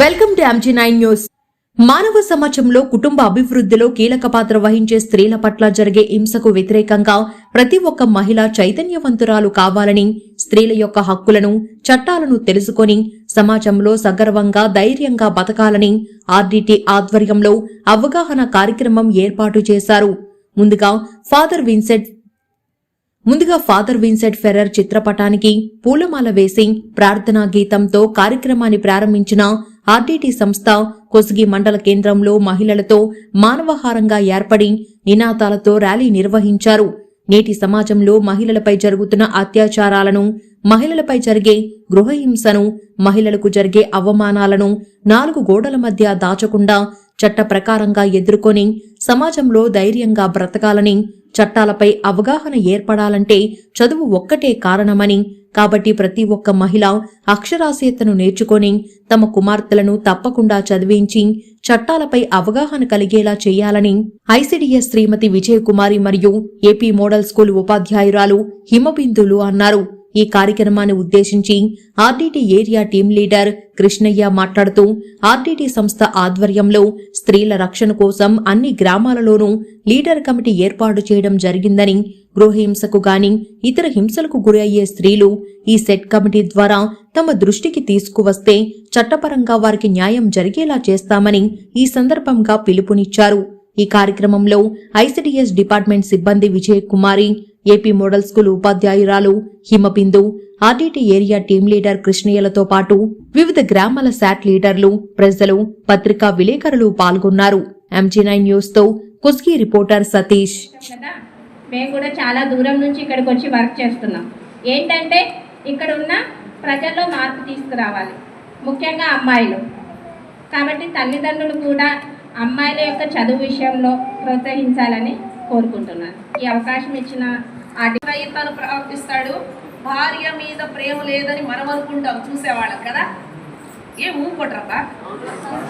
Welcome to MG nine news. మానవ సమాజంలో కుటుంబ అభివృద్ధిలో కీలక పాత్ర వహించే స్త్రీల పట్ల జరిగే హింసకు వ్యతిరేకంగా ప్రతి ఒక్క మహిళ చైతన్యవంతురాలు కావాలని స్త్రీల యొక్క హక్కులను చట్టాలను తెలుసుకొని సమాజంలో సగర్వంగా ధైర్యంగా బతకాలని ఆర్డీటీ ఆధ్వర్యంలో అవగాహన కార్యక్రమం ఏర్పాటు చేశారు. ముందుగా ఫాదర్ విన్సెంట్ ముందుగా ఫాదర్ విన్సెంట్ ఫెర్రర్ చిత్రపటానికి పూలమాల వేసి ప్రార్థనా గీతంతో కార్యక్రమాన్ని ప్రారంభించిన ఆర్టీటీ సంస్థ కొసిగి మండల కేంద్రంలో మహిళలతో మానవహారంగా ఏర్పడి నినాదాలతో ర్యాలీ నిర్వహించారు. నేటి సమాజంలో మహిళలపై జరుగుతున్న అత్యాచారాలను మహిళలపై జరిగే గృహహింసను మహిళలకు జరిగే అవమానాలను నాలుగు గోడల మధ్య దాచకుండా చట్ట ప్రకారంగా ఎదుర్కొని సమాజంలో ధైర్యంగా బ్రతకాలని చట్టాలపై అవగాహన ఏర్పడాలంటే చదువు ఒక్కటే కారణమని. కాబట్టి ప్రతి ఒక్క మహిళ అక్షరాస్యతను నేర్చుకొని తమ కుమార్తెలను తప్పకుండా చదివించి చట్టాలపై అవగాహన కలిగేలా చేయాలని ఐసిడిఎస్ శ్రీమతి విజయకుమారి మరియు ఏపీ మోడల్ స్కూల్ ఉపాధ్యాయురాలు హిమబిందులు అన్నారు. ఈ కార్యక్రమాన్ని ఉద్దేశించి RDT area team leader Krishnayya మాట్లాడుతూ ఆర్డీటీ సంస్థ ఆధ్వర్యంలో స్త్రీల రక్షణ కోసం అన్ని గ్రామాలలోనూ లీడర్ కమిటీ ఏర్పాటు చేయడం జరిగిందని గృహహింసకు గాని ఇతర హింసలకు గురయ్యే స్త్రీలు ఈ సెట్ కమిటీ ద్వారా తమ దృష్టికి తీసుకువస్తే చట్టపరంగా వారికి న్యాయం జరిగేలా చేస్తామని ఈ సందర్భంగా పిలుపునిచ్చారు. ఈ కార్యక్రమంలో ఐసిడిఎస్ డిపార్ట్మెంట్ సిబ్బంది Vijay Kumari AP model school ఉపాధ్యాయురాలు Himabindu RDT area team leader కృష్ణయ్యలతో పాటు వివిధ గ్రామాల శాట్ లీడర్లు ప్రజలు పత్రికా విలేకరులు పాల్గొన్నారు. ఎంజీ నైన్ న్యూస్తో కుస్కి రిపోర్టర్ సతీష్. మేము కూడా చాలా దూరం నుంచి ఇక్కడికి వచ్చి వర్క్ చేస్తున్నాం. ఏంటంటే ఇక్కడ ఉన్న ప్రజల్లో మార్పు తీసుకురావాలి. ముఖ్యంగా అమ్మాయిలు. కాబట్టి తల్లిదండ్రులు కూడా అమ్మాయిల యొక్క చదువు విషయంలో ప్రోత్సహించాలని కోరుకుంటున్నాను. ఈ అవకాశం ఇచ్చిన ఆ తను ప్రవర్తిస్తాడు. భార్య మీద ప్రేమ లేదని మనం అనుకుంటాం. చూసేవాళ్ళం కదా? ఏ ఊ కొట్టరబ్బా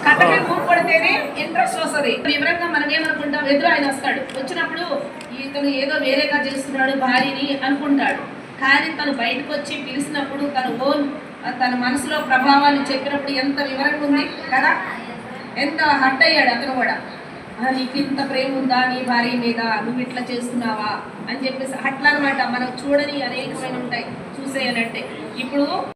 కథకి ఇంట్రెస్ట్ వస్తుంది. వివరంగా మనం ఏమనుకుంటాం? ఎదురు ఆయన వస్తాడు. వచ్చినప్పుడు ఇతను ఏదో వేరేగా చేస్తున్నాడు భార్యని అనుకుంటాడు. కానీ తను బయటకు వచ్చి పిలిచినప్పుడు తన ఓన్ తన మనసులో ప్రభావాన్ని చెప్పినప్పుడు ఎంత వివరంగా ఉంది కదా? ఎంత హట్ అయ్యాడు అతను కూడా. నీకు ఇంత ప్రేమ ఉందా నీ భార్య మీద? నువ్వు ఇట్లా చేస్తున్నావా? అని చెప్పేసి అట్లా అనమాట మనం చూడని అనేకమైన ఉంటాయి. చూసేయాలంటే. ఇప్పుడు